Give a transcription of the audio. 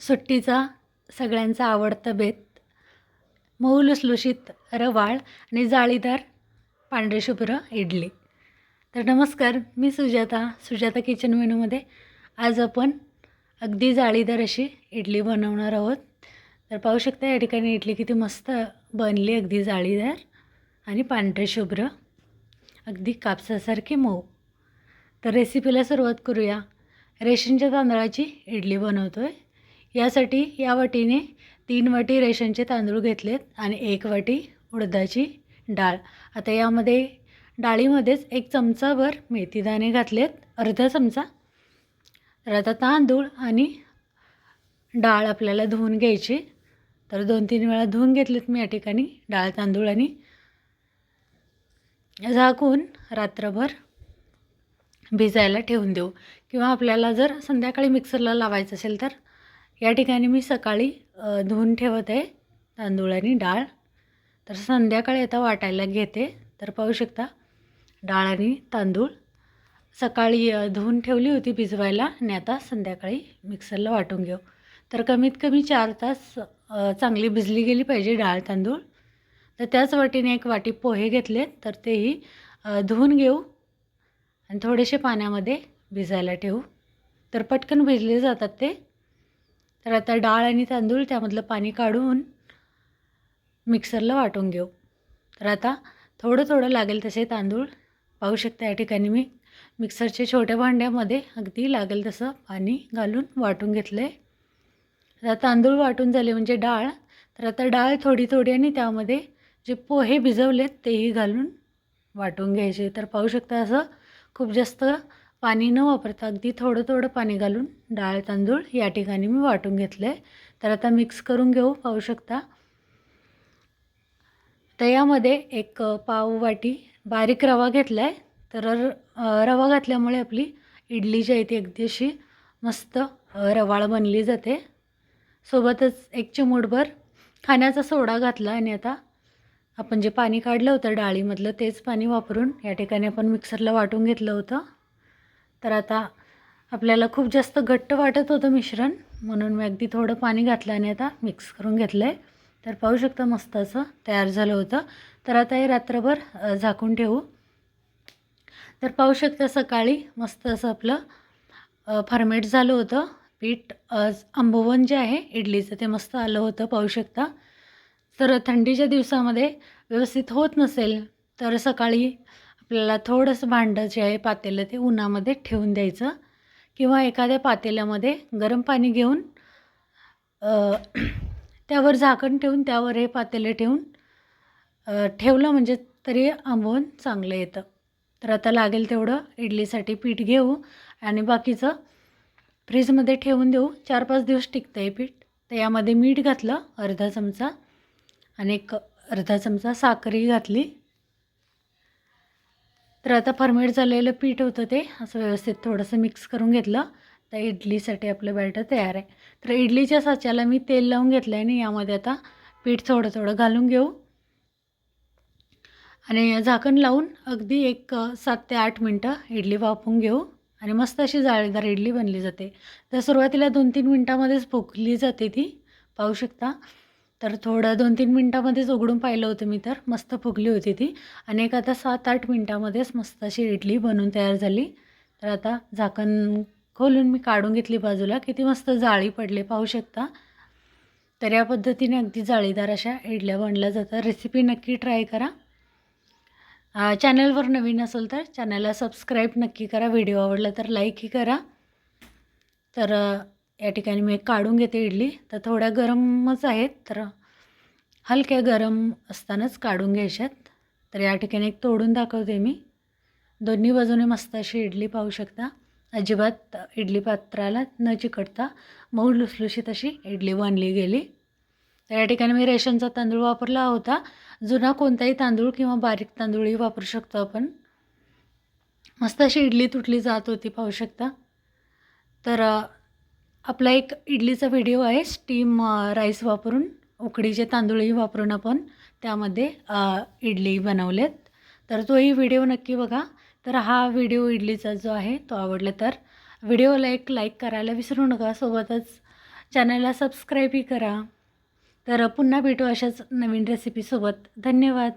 सुट्टीचा सगळ्यांचा आवडता बेत मऊ लुसलुशीत रवाळ आणि जाळीदार पांढरे शुभ्र इडली. तर नमस्कार मी सुजाता सुजाता किचन मेनूमध्ये आज आपण अगदी जाळीदार अशी इडली बनवणार आहोत. तर पाहू शकता या ठिकाणी इडली किती मस्त बनली अगदी जाळीदार आणि पांढरे शुभ्र अगदी कापसासारखी मऊ. तर रेसिपीला सुरुवात करूया. रेशनच्या तांदळाची इडली बनवतो आहे यासाठी या वाटीने तीन वाटी रेशनचे तांदूळ घेतलेत आणि एक वाटी उडदाची डाळ. आता यामध्ये डाळीमध्येच एक चमचाभर मेथीदाणे घातलेत. अर्धा चमचा तर आता तांदूळ आणि डाळ आपल्याला धुवून घ्यायची. तर दोन तीन वेळा धुवून घेतलेत मी या ठिकाणी डाळ तांदूळ आणि झाकून रात्रभर भिजायला ठेवून देऊ. किंवा आपल्याला जर संध्याकाळी मिक्सरला लावायचं असेल तर या ठिकाणी मी सकाळी धुवून ठेवत आहे तांदूळ आणि डाळ. तर संध्याकाळी आता वाटायला घेते. तर पाहू शकता डाळ आणि तांदूळ. सकाळी धुवून ठेवली होती भिजवायला आणि आता संध्याकाळी मिक्सरला वाटून घेऊ. तर कमीत कमी चार तास चांगली भिजली गेली पाहिजे डाळ तांदूळ. तर त्याच वाटीने एक वाटी पोहे घेतले तर तेही धुवून घेऊ आणि थोडेसे पाण्यामध्ये भिजायला ठेवू. तर पटकन भिजले जातात ते. तर आता डाळ आणि तांदूळ त्यामधलं पाणी काढून मिक्सरला वाटून घेऊ. तर आता थोडं थोडं लागेल तसे तांदूळ. पाहू शकता या ठिकाणी मी मिक्सरच्या छोट्या भांड्यामध्ये अगदी लागेल तसं पाणी घालून वाटून घेतलं आहे आता तांदूळ वाटून झाले म्हणजे डाळ. तर आता डाळ थोडी थोडी आणि त्यामध्ये जे पोहे भिजवलेत तेही घालून वाटून घ्यायचे. तर पाहू शकता असं खूप जास्त पाणी न वापरता अगदी थोडं थोडं पाणी घालून डाळ तांदूळ या ठिकाणी मी वाटून घेतलं आहे तर आता मिक्स करून घेऊ पाहू शकता. तर यामध्ये एक पाव वाटी बारीक रवा घेतला आहे तर रवा घातल्यामुळे आपली इडली जी आहे ती अगदी अशी मस्त रवाळ बनली जाते. सोबतच एक चिमूटभर खाण्याचा सोडा घातला आणि आता आपण जे पाणी काढलं होतं डाळीमधलं तेच पाणी वापरून या ठिकाणी आपण मिक्सरला वाटून घेतलं होतं. तर आता आपल्याला खूप जास्त घट्ट वाटत होतं मिश्रण म्हणून मी अगदी थोडं पाणी घातलं आणि आता मिक्स करून घेतलं आहे तर पाहू शकता मस्त असं तयार झालं होतं. तर आता हे रात्रभर झाकून ठेवू. तर पाहू शकता सकाळी मस्त असं आपलं फर्मेट झालं होतं. पीठ आंबोवन जे आहे इडलीचं ते मस्त आलं होतं पाहू शकता. तर थंडीच्या दिवसामध्ये व्यवस्थित होत नसेल तर सकाळी आपल्याला थोडंसं भांडं जे आहे पातेलं ते उन्हामध्ये ठेवून द्यायचं. किंवा एखाद्या पातेल्यामध्ये गरम पाणी घेऊन त्यावर झाकण ठेवून त्यावर हे पातेलं ठेवून ठेवलं म्हणजे तरी आंबवून चांगलं येतं. तर आता लागेल तेवढं. इडलीसाठी पीठ घेऊ आणि बाकीचं फ्रीजमध्ये ठेवून देऊ. चार पाच दिवस टिकतं आहे पीठ. तर यामध्ये मीठ घातलं अर्धा चमचा आणि एक अर्धा चमचा साखरही घातली. तर आता फर्मेट झालेलं पीठ होतं ते असं व्यवस्थित थोडंसं मिक्स करून घेतलं. तर इडलीसाठी आपलं बॅटर तयार आहे. तर इडलीच्या साच्याला मी तेल लावून घेतलं आहे आणि यामध्ये आता पीठ थोडं थोडं घालून घेऊ. आणि झाकण लावून अगदी एक सात ते आठ मिनटं इडली वाफवून घेऊ. आणि मस्त अशी जाळीदार इडली बनली जाते. तर सुरुवातीला दोन तीन मिनटामध्येच फुगली जाते ती. पाहू शकता. तर थोडं दोन तीन मिनटामध्येच उघडून पाहिलं होतं मी तर. मस्त फुगली होती ती. आणि एक आता सात आठ मिनटामध्येच मस्त अशी इडली बनून तयार झाली. तर आता झाकण खोलून मी काढून घेतली बाजूला. किती मस्त जाळी पडले पाहू शकता. तर या पद्धतीने अगदी जाळीदार अशा इडल्या बनल्या जातात. रेसिपी नक्की ट्राय करा. चॅनलवर नवीन असेल तर चॅनलला सबस्क्राईब नक्की करा. व्हिडिओ आवडला तर लाईकही करा. तर या ठिकाणी मी एक काढून घेते इडली. तर थोड्या गरमच आहेत तर हलक्या गरम असतानाच काढून घ्यायच्यात. तर या ठिकाणी एक तोडून दाखवते मी. दोन्ही बाजूने मस्त अशी इडली पाहू शकता. अजिबात इडली पात्राला न चिकटता मऊ लुसलुशीत अशी इडली बनली गेली. तर या ठिकाणी मी रेशनचा तांदूळ वापरला होता. जुना कोणताही तांदूळ किंवा बारीक तांदूळही वापरू शकतो आपण. मस्त अशी इडली तुटली जात होती पाहू शकता. तर आपला एक इडलीचा व्हिडिओ आहे स्टीम राईस वापरून उकडीचे तांदूळही वापरून आपण त्यामध्ये इडली बनवलेत. तर तोही व्हिडिओ नक्की बघा. तर हा व्हिडिओ इडलीचा जो आहे तो आवडला तर व्हिडिओला एक लाईक करायला विसरू नका. सोबतच चॅनलला सबस्क्राईबही करा. तर पुन्हा भेटू अशाच नवीन रेसिपीसोबत धन्यवाद.